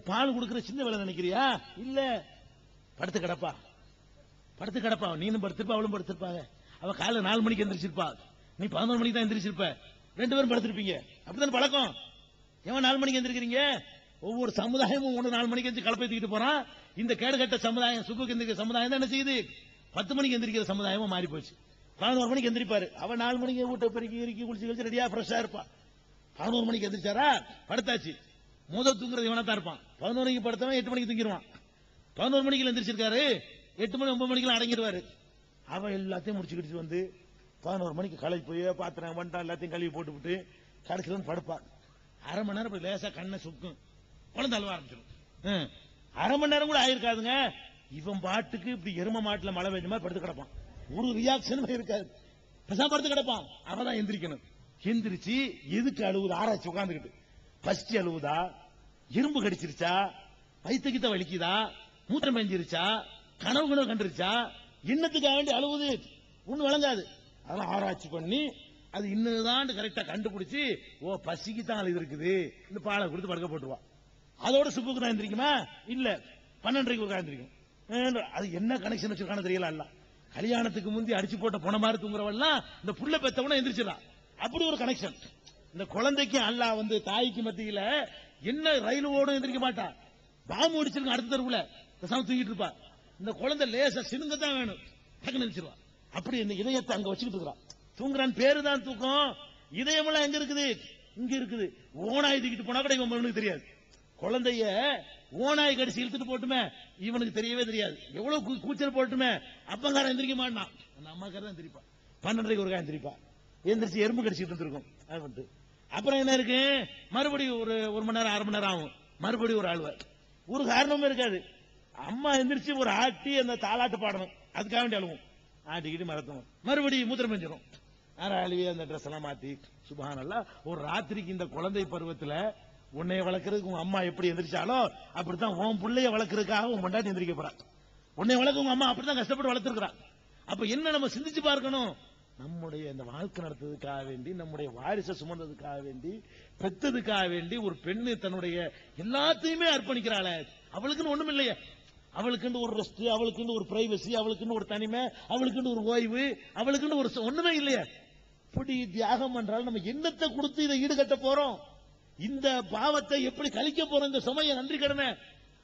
பால் கொடுக்கிற சின்ன வேலை நினைக்கிறியா? இல்ல. படுத்து கிடப்பா. படுத்து கிடப்பா. நீனும் படுத்திருப்பா அவளும் படுத்திருப்பாங்க அவ காலைல நாலு மணிக்கு எந்திரிச்சிருப்பா. நீ பதினொரு மணிக்கு தான் எந்திரிச்சிருப்ப. ரெண்டு பேரும் படுத்திருப்பீங்க. அப்படித்தானே பழக்கம்? ஏன் நாலு மணிக்கு எந்திரிக்கிறீங்க? ஒவ்வொரு சமுதாயமும் ஒன்று நாலு மணிக்கு எந்திரிச்சு கலப்பை போறான். இந்த கேடுகட்ட சமுதாயம் சுப்புக்கு எந்திரிக்கிற சமுதாயம் தான் என்ன செய்யுது? பத்து மணிக்கு எந்திரிக்கிற சமுதாயமும் மாறி போச்சு. பதினோரு மணிக்கு எந்திரிப்பாரு. அவன் நாலு மணிக்கு வீட்டை பெருக்கி இறுக்கி குளிச்சு கழிச்சு ரெடியா ஃப்ரெஷ்ஷா இருப்பான் பதினோரு மணிக்கு எந்திரிச்சாரா? படுத்தாச்சு. முத தூங்குறது இவனா தான் இருப்பான். பதினோரு மணிக்கு படுத்தவன் எட்டு மணிக்கு தூங்கிடுவான். பதினோரு மணிக்கு எந்திரிச்சிருக்காரு எட்டு மணி ஒன்பது மணிக்கெல்லாம் அடங்கிடுவாரு. அவன் எல்லாத்தையும் முடிச்சுக்கிட்டு வந்து பதினோரு மணிக்கு களை போய் பாத்திரம் வண்டா எல்லாத்தையும் கழுவி போட்டுவிட்டு கடைசியில் வந்து படுப்பான். அரை மணி நேரம் இப்படி லேசா கண்ணை சுக்கும். குழந்தை அழுவ ஆரம்பிச்சிடும் அரை மணி நேரம் கூட ஆயிருக்காதுங்க. இவன் பாட்டுக்கு இப்படி எரும மாட்டுல மழை பெஞ்ச மாதிரி படுத்து கிடப்பான். ஒரு ரியாக்ஷனுமே இருக்காது. பேசாம படுத்து கிடப்பான். அவன் தான் எந்திரிக்கணும். எந்திரிச்சு எதுக்கு அழுவுது? ஆராய்ச்சி உட்காந்துக்கிட்டு பஸ்ட் அழுவுதா? இரும்பு கடிச்சிருச்சா? வயிற்றுக்கிட்ட வலிக்குதா? மூத்திரம் பெஞ்சிருச்சா கனவு கனவு கண்டுருச்சா? இன்னத்துக்காக வேண்டி அழுவுது. ஒண்ணு விளங்காது. அதெல்லாம் ஆராய்ச்சி பண்ணி அது இன்னதுதான் கரெக்டா கண்டுபிடிச்சு ஓ பசிக்கு தான் அழுது இருக்குது. இந்த பாலை கொடுத்து படுக்க போட்டுருவான். அதோட சுப்புக்கு தான் எந்திரிக்குமா? இல்ல. பன்னெண்டரைக்கு உட்காந்துருக்கும் அது என்ன கனெக்ஷன் வச்சிருக்கானு தெரியல அல்ல கல்யாணத்துக்கு முந்தி அடிச்சு போட்ட போன மாதிரி தூங்குறவெல்லாம் இந்த புள்ள பெத்தவன எந்திரிச்சிடலாம் அப்படி ஒரு கனெக்ஷன் இந்த குழந்தைக்கு அல்லாஹ் வந்து தாய்க்கு மத்தியில என்ன ரயில் ஓடும் எந்திரிக்க மாட்டா? பாம்பு அடிச்சிருக்க அடுத்த தெருவுல. பேசாம தூங்கிட்டு இருப்பா. இந்த குழந்தை லேசா சினுங்க தான் வேணும். டக்குன்னு நினைச்சிருவா அப்படி இந்த இதயத்தை அங்க வச்சுக்கிட்டு இருக்கிறான் தூங்குறான் பேரு தான் தூக்கம். இதயமெல்லாம் எங்க இருக்குது? இங்க இருக்குது. ஓனாய் தூக்கிட்டு போனா கூட இவன் மகனுக்கு தெரியாது. குழந்தைய ஓனாய் கடிச்சு இழுத்துட்டு போட்டுமே இவனுக்கு தெரியவே தெரியாது. எவ்வளவு கூச்சல் போட்டுமே அப்பங்காரன் எந்திரிக்க மாட்டான். அந்த அம்மாக்காரன் தான் எந்திரிப்பான். பன்னெண்டரைக்கு ஒரு காயம் எந்திரிப்பா. எந்திரிச்சு எறும்பு கடிச்சிட்டு இருந்திருக்கும். அது மட்டும் அப்புறம் என்ன இருக்கு? மறுபடியும் ஒரு ஒரு மணி நேரம் அரை மணி நேரம் ஆகும். மறுபடியும் ஒரு ஆழ்வார். ஒரு காரணமும் இருக்காது. அம்மா எந்திரிச்சு ஒரு ஆட்டி அந்த தாலாட்டு பாடணும். அதுக்காக வேண்டி அழுவும். ஆட்டிக்கிட்டு மறத்தணும் மறுபடியும் மூத்திரம் பெஞ்சிடும் பெஞ்சிரும். அழுவி அந்த ட்ரெஸ் எல்லாம் மாத்தி நல்லா ஒரு ராத்திரிக்கு இந்த குழந்தை பருவத்துல உன்னைய வளர்க்கறதுக்கு உங்க அம்மா எப்படி எந்திரிச்சாலோ அப்படித்தான் உன் பிள்ளைய வளர்க்கறதுக்காக உன் மண்டாட்டி எந்திரிக்க போறா. உன்னை வளர்க்க உங்க அம்மா அப்படித்தான் கஷ்டப்பட்டு வளர்த்துருக்கிறான் அப்ப என்ன நம்ம சிந்திச்சு பார்க்கணும்? நம்முடைய இந்த வாழ்க்கை நடத்ததுக்காக வேண்டி நம்முடைய வாரிசை சுமந்ததுக்காக வேண்டி பெத்ததுக்காக வேண்டி ஒரு பெண்ணு தன்னுடைய எல்லாத்தையுமே அர்ப்பணிக்கிறாளே. அவளுக்குன்னு ஒண்ணும் இல்லையே. அவளுக்குன்னு ஒரு ரெஸ்ட் அவளுக்குன்னு ஒரு பிரைவசி அவளுக்குன்னு ஒரு தனிமை அவளுக்குன்னு ஒரு ஓய்வு அவளுக்குன்னு ஒரு ஒண்ணுமே இல்லையே. இப்படி தியாகம் என்றால் நம்ம என்னத்தை கொடுத்து இதை ஈடுகட்ட போறோம்? இந்த பாவத்தை எப்படி கழிக்க போறோம்? இந்த சுமையை நன்றி கடனை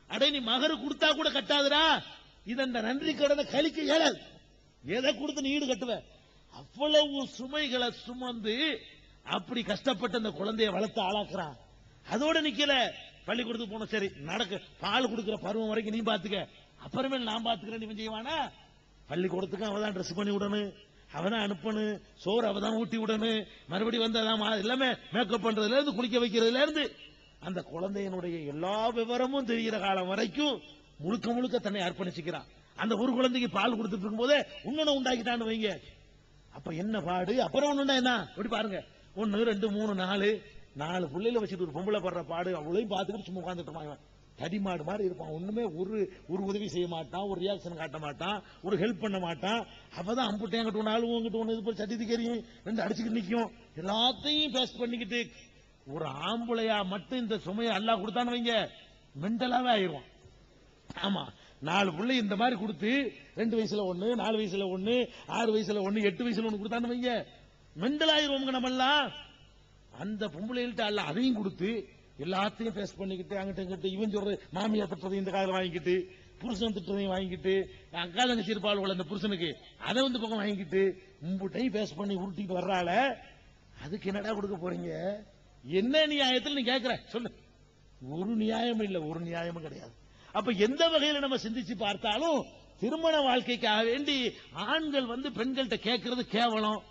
அடே நீ மகரு கொடுத்தா கூட கட்டாதுடா. இது அந்த நன்றி கடனை கழிக்க இயலாது. எதை கொடுத்து நீ ஈடு கட்டுவ அவ்வளவு சுமைகளை சுமந்து அப்படி கஷ்டப்பட்டு அந்த குழந்தைய வளர்த்து ஆளாக்குறான் அதோட நிக்கல. பள்ளிக்கூடத்துக்கு போன சரி நடக்க பால் கொடுக்கிற பருவம் வரைக்கும் நீ பாத்துக்க. அப்புறமேல் நான் பாத்துக்கிறேன் நீ செய்வானா? பள்ளிக்கூடத்துக்கு அவதான் ட்ரெஸ் பண்ணி விடணும். அவதான் அனுப்பணும். சோறு அவதான் ஊட்டி விடணும். மறுபடியும் வந்து அதான் எல்லாமே மேக்கப் பண்றதுல இருந்து குளிக்க வைக்கிறதுல இருந்து அந்த குழந்தையினுடைய எல்லா விவரமும் தெரிகிற காலம் வரைக்கும் முழுக்க முழுக்க தன்னை அர்ப்பணிச்சுக்கிறான். அந்த ஒரு குழந்தைக்கு பால் கொடுத்துட்டு இருக்கும்போதே இன்னொன்னு உண்டாக்கிட்டான்னு வைங்க. அப்ப என்ன பாடு? அப்புறம் ஒண்ணுன்னா என்ன? அப்படி பாருங்க. ஒன்னு ரெண்டு மூணு நாலு. நாலு பிள்ளையில வச்சுட்டு ஒரு பொம்பளை படுற பாடு அவ்வளோயும் பார்த்துக்கிட்டு சும்மா உட்காந்துட்டு இருப்பான் தடிமாடு மாதிரி இருப்பான். ஒண்ணுமே ஒரு ஒரு உதவி செய்ய மாட்டான் ஒரு ரியாக்ஷன் காட்ட மாட்டான் ஒரு ஹெல்ப் பண்ண மாட்டான். அப்பதான் அம்புட்டேன் அங்கிட்டு ஒன்று ஆளு உங்ககிட்ட ஒன்று இது போய் சட்டி எரியும் ரெண்டு அடிச்சுக்கிட்டு நிக்கும். எல்லாத்தையும் பேஸ்ட் பண்ணிக்கிட்டு ஒரு ஆம்பளையா மட்டும் இந்த சுமையை அல்லாஹ் கொடுத்தான்னு வைங்க. மென்டலாவே ஆயிடுவான். ஆமா. நாலு பிள்ளை இந்த மாதிரி கொடுத்து ரெண்டு வயசுல ஒண்ணு நாலு வயசுல ஒண்ணு ஆறு வயசுல ஒண்ணு எட்டு வயசுல ஒண்ணு கொடுத்தான்னு வைங்க. மெண்டல் ஆயிருவோங்க நம்ம எல்லாம் அந்த பொம்பளைகள்ட்ட அல்ல அதையும் கொடுத்து எல்லாத்தையும் ஃபேஸ் பண்ணிக்கிட்டு அங்கிட்ட இங்கிட்டு இவன் சொல்ற மாமியார் திட்டத்தையும் இந்த காதில் வாங்கிக்கிட்டு புருஷன் திட்டத்தையும் வாங்கிக்கிட்டு அக்கா தங்கச்சி இருப்பாள் அந்த புருஷனுக்கு அதை வந்து பக்கம் வாங்கிக்கிட்டு மும்புட்டையும் பேஸ் பண்ணி உருட்டிட்டு வர்றால அதுக்கு என்னடா கொடுக்க போறீங்க? என்ன நியாயத்தில் நீ கேட்கிற சொல்லு. ஒரு நியாயமும் இல்லை ஒரு நியாயமும் கிடையாது. அப்ப எந்த வகையில நம்ம சிந்திச்சு பார்த்தாலும் திருமண வாழ்க்கைக்காக வேண்டி ஆண்கள் வந்து பெண்கள்கிட்ட கேட்கறது கேவலம்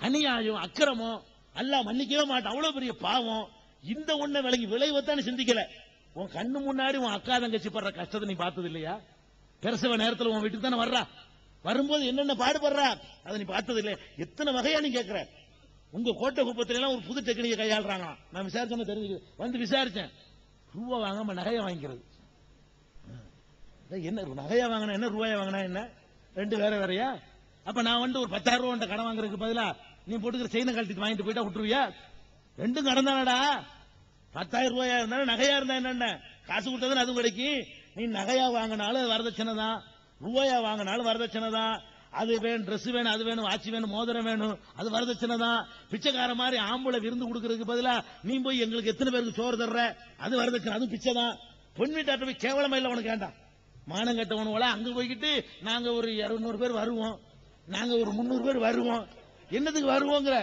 அநியாயம் அக்கிரமம் அல்ல மன்னிக்கவே மாட்டான் அவ்வளவு பெரிய பாவம். இந்த ஒண்ண விலகி விளைவத்தான் சிந்திக்கல. உன் கண்ணு முன்னாடி உன் அக்கா தங்கச்சி படுற கஷ்டத்தை நீ பார்த்தது இல்லையா பெருசவ நேரத்துல உன் வீட்டுக்கு தானே வர்றா? வரும்போது என்னென்ன பாடுபடுறா? அதை நீ பார்த்தது இல்லையா எத்தனை வகையா நீ கேட்கிற உங்க கோட்டை குப்பத்துல எல்லாம் ஒரு புது டெக்னிக்கை கையாளுறாங்களாம். நான் விசாரிச்சோன்னு தெரிஞ்சு வந்து விசாரிச்சேன். ரூபா வாங்காம நகையை வாங்கிக்கிறது. என்ன நகையா வாங்கினா என்ன ரூபாயா வாங்கினா என்ன? ரெண்டு வேற வேறயா? அப்ப நான் வந்து ஒரு பத்தாயிரம் ரூபா கடன் வாங்குறதுக்கு பதிலா நீ போட்டுக்கிற செயினை கழட்டி வாங்கிட்டு போயிட்டா விட்டுருவியா? ரெண்டும் கடன் தானடா பத்தாயிரம் ரூபாயா இருந்தாலும் நகையா இருந்தா என்னென்ன? காசு கொடுத்தா அதுவும் கிடைக்கும். நீ நகையா வாங்கினாலும் அது வரதட்சணை தான் ரூபாயா வாங்கினாலும் வரதட்சணை தான் அது வேணும் ட்ரெஸ் வேணும் அது வேணும் வாட்சி வேணும் மோதிரம் வேணும் அது வரதட்சணை தான் பிச்சைக்கார மாதிரி ஆம்பளை விருந்து கொடுக்கறதுக்கு பதிலா நீ போய் எங்களுக்கு எத்தனை பேருக்கு சோறு தர்ற? அது வரதட்சணை அதுவும் பிச்சை தான் பொன் வீட்டாட்ட போய் கேவலமா இல்ல உனக்கு வேண்டாம். மானம் கட்டவனுவல அங்க போய்கிட்டு நாங்க ஒரு இருநூறு பேர் வருவோம். நாங்க ஒரு முந்நூறு பேர் வருவோம். என்னதுக்கு வருவோங்கிற?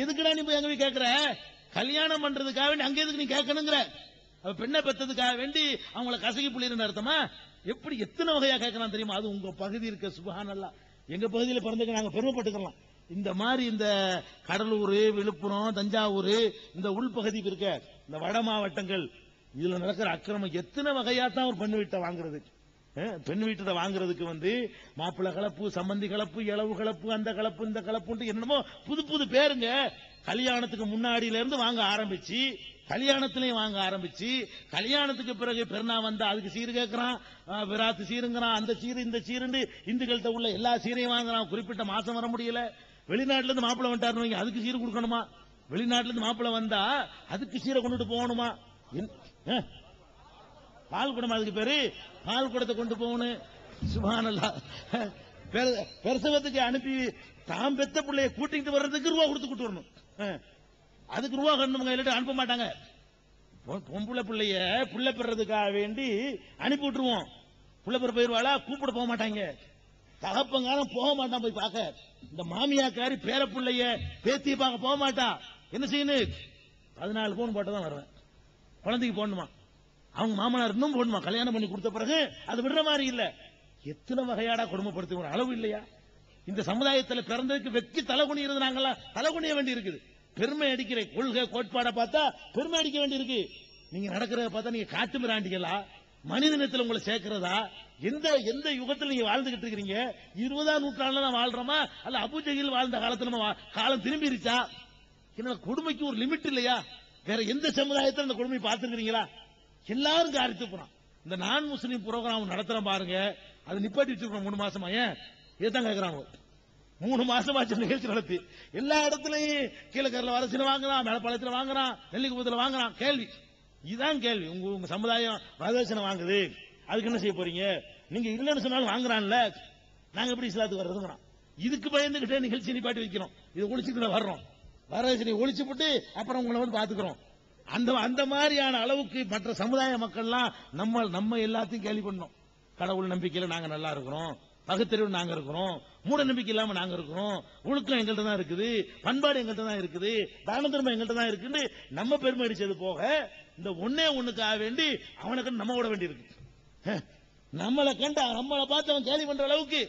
எதுக்குடா நீ போய் அங்க போய் கேட்கிற கல்யாணம் பண்றதுக்காக வேண்டி அங்க எதுக்கு நீ கேட்கணுங்கிற? அவ பெண்ணை பெத்ததுக்காக வேண்டி அவங்கள கசகி புள்ளிருந்த அர்த்தமா? எப்படி எத்தனை வகையா கேட்கலாம் தெரியுமா? அது உங்க பகுதி இருக்க சுபகானல்லாம் எங்க பகுதியில பிறந்ததுக்கு நாங்க பெருமைப்பட்டுக்கலாம் இந்த மாதிரி இந்த கடலூர் விழுப்புரம் தஞ்சாவூர் இந்த உள்பகுதி இருக்க இந்த வட மாவட்டங்கள் இதுல நடக்கிற அக்கிரமம் எத்தனை வகையா தான் ஒரு பெண் வீட்டை வாங்குறது? பெண் வீட்டை வாங்குறதுக்கு வந்து மாப்பிள்ளை கலப்பு சம்பந்தி கலப்பு இளவு கலப்பு அந்த கலப்பு இந்த கலப்புன்ட்டு என்னமோ புது புது பேருங்க. கல்யாணத்துக்கு முன்னாடியில இருந்து வாங்க ஆரம்பிச்சு கல்யாணத்திலையும் வாங்க ஆரம்பிச்சு கல்யாணத்துக்கு பிறகு பெருநா வந்தா அதுக்கு சீர் கேட்கிறான் விராத்து சீருங்கிறான் அந்த சீரு இந்த சீருண்டு இந்துக்கள்கிட்ட உள்ள எல்லா சீரையும் வாங்குறான். குறிப்பிட்ட மாசம் வர முடியல. வெளிநாட்டுல இருந்து மாப்பிள்ளை வந்துட்டாருன்னு வைங்க, அதுக்கு சீர் கொடுக்கணுமா? வெளிநாட்டுல இருந்து மாப்பிள்ளை வந்தா அதுக்கு சீரை கொண்டுட்டு போகணுமா? பால் குடம் அதுக்கு பேரு? பால் குடத்தை கொண்டு போகணும். சுபானல்லா. பிரசவத்துக்கு அனுப்பி தாம் பெத்த பிள்ளைய கூட்டிட்டு வர்றதுக்கு ரூபா கொடுத்து கூட்டு வரணும். அதுக்கு ரூபா கண்ணுங்க இல்லாட்டி அனுப்ப மாட்டாங்க. பொம்பளை பிள்ளைய புள்ள பெறதுக்காக வேண்டி அனுப்பி விட்டுருவோம். புள்ள பெற போயிருவாளா? கூப்பிட போக மாட்டாங்க. தகப்பங்காரம் போக மாட்டான் போய் பார்க்க. இந்த மாமியாக்காரி பேர பிள்ளைய பேத்தி பார்க்க போக மாட்டான் என்ன செய்யணும்? பதினாலு போன் போட்டு தான் வருவேன். குழந்தைக்கு போடணுமா? அவங்க மாமனார் இன்னும் போடணுமா? கல்யாணம் பண்ணி கொடுத்த பிறகு அது விடுற மாதிரி இல்ல. எத்தனை வகையாடா கொடுமைப்படுத்தி ஒரு அளவு இல்லையா? இந்த சமுதாயத்துல பிறந்ததுக்கு வெக்கி தலை குனிகிறது நாங்கெல்லாம் தலை குனிய வேண்டி இருக்குது. பெருமை அடிக்கிற கொள்கை கோட்பாடை பார்த்தா பெருமை அடிக்க வேண்டி இருக்கு. நீங்க நடக்கிறத பார்த்தா நீங்க காட்டு மிராண்டிகளா? மனிதனத்தில் உங்களை சேர்க்கிறதா? எந்த எந்த யுகத்துல நீங்க வாழ்ந்துகிட்டு இருக்கிறீங்க? இருபதாம் நூற்றாண்டுல தான் வாழ்றோமா? அல்ல அபுஜகில் வாழ்ந்த காலத்துல நம்ம காலம் திரும்பிருச்சா? என்ன கொடுமைக்கு ஒரு லிமிட் இல்லையா? வேற எந்த சமுதாயத்தில் அந்த கொடுமை பார்த்துருக்கீங்களா எல்லாரும் காரித்து போறான். இந்த நான் முஸ்லீம் புரோகிராம் நடத்துறோம் பாருங்க. அது நிப்பாட்டி வச்சிருக்கோம் மூணு மாசமா. ஏன்? இதுதான் கேக்குறாங்க மூணு மாசமா நிகழ்ச்சி நடத்தி. எல்லா இடத்துலயும் கீழக்கரில் வரசில வாங்குறான் மேலப்பாளையத்தில் வாங்குறான் நெல்லிக்குப்பத்தில் வாங்குறான். கேள்வி. இதுதான் கேள்வி. உங்க உங்க சமுதாயம் வரதட்சணை வாங்குது. அதுக்கு என்ன செய்ய போறீங்க? நீங்க இல்லைன்னு சொன்னாலும் வாங்குறான்ல. நாங்க எப்படி இஸ்லாத்துக்கு வர்றதுங்கிறோம் இதுக்கு பயந்துகிட்டே நிகழ்ச்சி நிப்பாட்டி வைக்கிறோம். இது ஒழிச்சுட்டு வர்றோம். வரதட்சணை ஒழிச்சு போட்டு அப்புறம் உங்களை வந்து பாத்துக்கிறோம். அந்த அந்த மாதிரியான அளவுக்கு மற்ற சமுதாய மக்கள்லாம் நம்ம நம்ம எல்லாத்தையும் கேள்வி பண்ணோம். கடவுள் நம்பிக்கையில நாங்க நல்லா இருக்கிறோம். பகுத்தறிவு நாங்க இருக்கிறோம். மூட நம்பிக்கை இல்லாம நாங்க இருக்கிறோம். ஒழுக்கம் எங்கள்கிட்ட தான் இருக்குது. பண்பாடு எங்கள்கிட்ட தான் இருக்குது. தான தர்மம் எங்கள்கிட்ட தான் இருக்குன்னு நம்ம பெருமை அடிச்சது போக இந்த ஒன்னே ஒண்ணுக்காக வேண்டி அவனை கண்டு நம்ம விட வேண்டியிருக்கு. நம்மளை கண்டு நம்மளை பார்த்து அவன் கேள்வி பண்ற அளவுக்கு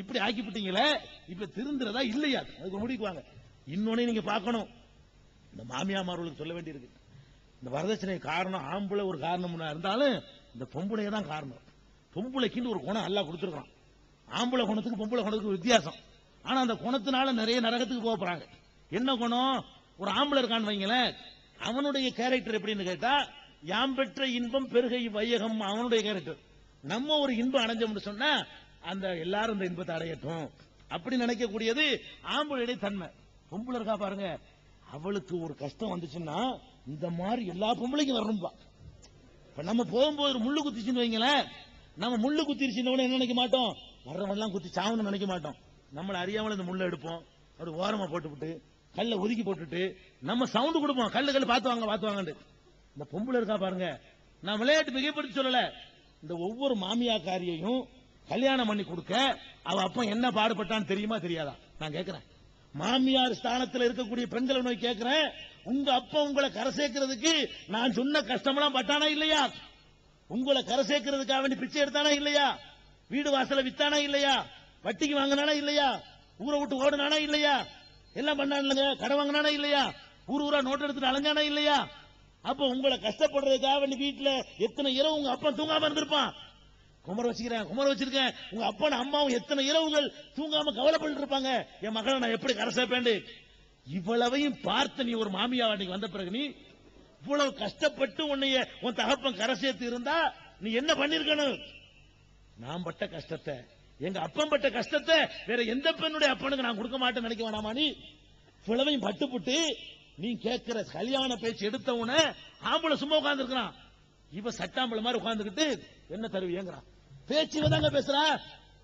இப்படி ஆக்கிவிட்டீங்களே இப்ப திருந்துறதா இல்லையா? அதுக்கு முடிக்குவாங்க இன்னொன்னு நீங்க பார்க்கணும். இந்த மாமியாமார்களுக்கு சொல்ல வேண்டியிருக்கு. இந்த வரதட்சணை காரணம் ஆம்பளை ஒரு காரணம் இருந்தாலும் இந்த பொம்பளைய தான் காரணம். பொம்பளைக்குன்னு ஒரு குணம் எல்லாம் கொடுத்துருக்கான் ஆம்பளை குணத்துக்கு பொம்பளை குணத்துக்கு வித்தியாசம். ஆனா அந்த குணத்தினால நிறைய நரகத்துக்கு போக போறாங்க என்ன குணம்? ஒரு ஆம்பளை இருக்கான்னு வைங்களேன். அவனுடைய கேரக்டர் எப்படின்னு கேட்டா யாம் பெற்ற இன்பம் பெருகை வையகம் அவனுடைய கேரக்டர் நம்ம ஒரு இன்பம் அடைஞ்சோம்னு சொன்னா அந்த எல்லாரும் இந்த இன்பத்தை அடையட்டும். அப்படி நினைக்கக்கூடியது ஆம்பளையுடைய தன்மை. பொம்பளை இருக்கா பாருங்க அவளுக்கு ஒரு கஷ்டம் வந்துச்சுன்னா இந்த மாதிரி எல்லா பொம்பளைக்கும் வரணும்பா. இப்ப நம்ம போகும்போது ஒரு முள்ளு குத்திச்சுன்னு வைங்களேன் நம்ம முள்ளு குத்திருச்சுன்னு என்ன நினைக்க மாட்டோம்? வர்றவன்லாம் குத்தி சாவணும்னு நினைக்க மாட்டோம். நம்மள அறியாமல் இந்த முள்ளை எடுப்போம். அப்படி ஓரமா போட்டுவிட்டு கல்ல ஒதுக்கி போட்டுட்டு நம்ம சவுண்ட் கொடுப்போம். கல்லு கல்லு பார்த்து வாங்க பார்த்து வாங்கன்னு. இந்த பொம்பளை இருக்கா பாருங்க நான் விளையாட்டு மிகைப்படுத்தி சொல்லல. இந்த ஒவ்வொரு மாமியாக்காரியையும் கல்யாணம் பண்ணி கொடுக்க அவ அப்பா என்ன பாடுபட்டான்னு தெரியுமா தெரியாதா? நான் கேட்கிறேன் மாமியார் ஸ்தானத்துல இருக்கக்கூடிய பெண்களை நோய் கேட்கிறேன். உங்க அப்பா உங்களை கரை சேர்க்கிறதுக்கு நான் சொன்ன கஷ்டமெல்லாம் பட்டானா இல்லையா? உங்களை கரை சேர்க்கிறதுக்காக வேண்டி பிச்சை எடுத்தானா இல்லையா? வீடு வாசல வித்தானா இல்லையா? வட்டிக்கு வாங்கினானா இல்லையா? ஊரை விட்டு ஓடுனானா இல்லையா? எல்லாம் பண்ணானுங்க கடை வாங்கினானா இல்லையா? ஊர் ஊரா நோட்டு எடுத்துட்டு அலைஞ்சானா இல்லையா? அப்ப உங்களை கஷ்டப்படுறதுக்காக வேண்டி வீட்டுல எத்தனை இரவு உங்க அப்பா தூங்காம இருந்திருப்பான். குமர வச்சுக்கிறேன் குமர வச்சிருக்கேன். உங்க அப்பா அம்மாவும் எத்தனை இரவுகள் தூங்காம கவலைப்பட்டு இருப்பாங்க? என் மகளை நான் எப்படி கரை சேர்ப்பேன் இவ்வளவையும் பார்த்து நீ ஒரு மாமியா அன்னைக்கு வந்த பிறகு நீ இவ்வளவு கஷ்டப்பட்டு உன்னைய உன் தகப்பன் கரை சேர்த்து இருந்தா நீ என்ன பண்ணிருக்கணும்? நான் பட்ட கஷ்டத்தை எங்க அப்பன் பட்ட கஷ்டத்தை வேற எந்த பெண்ணுடைய அப்பனுக்கு நான் கொடுக்க மாட்டேன்னு நினைக்க வேணாமா நீ? இவ்வளவையும் பட்டுப்புட்டு நீ கேட்கிற கல்யாண பேச்சு எடுத்த உன ஆம்பளை சும்மா உட்கார்ந்து இவ சட்டாம்பளை மாதிரி உட்கார்ந்துகிட்டு என்ன தருவீங்கிறான் பேச்சு தாங்க பேசுற.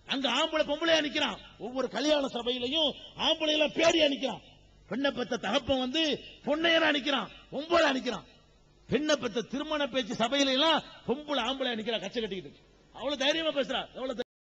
அங்க ஆம்பளை பொம்பளையா நிக்கிறான். ஒவ்வொரு கல்யாண சபையிலையும் ஆம்பளை எல்லாம் பேடியா நிக்கிறான். பெண்ணை பெத்த தகப்பன் வந்து பொண்ணையரா நிக்கிறான். பொம்பளை நிக்கிறான். பெண்ணை பெத்த திருமண பேச்சு சபையில எல்லாம் பொம்பளை ஆம்பளை நிக்கிறா கச்சை கட்டிக்கிட்டு. அவ்வளவு தைரியமா பேசுறா. எவ்வளவு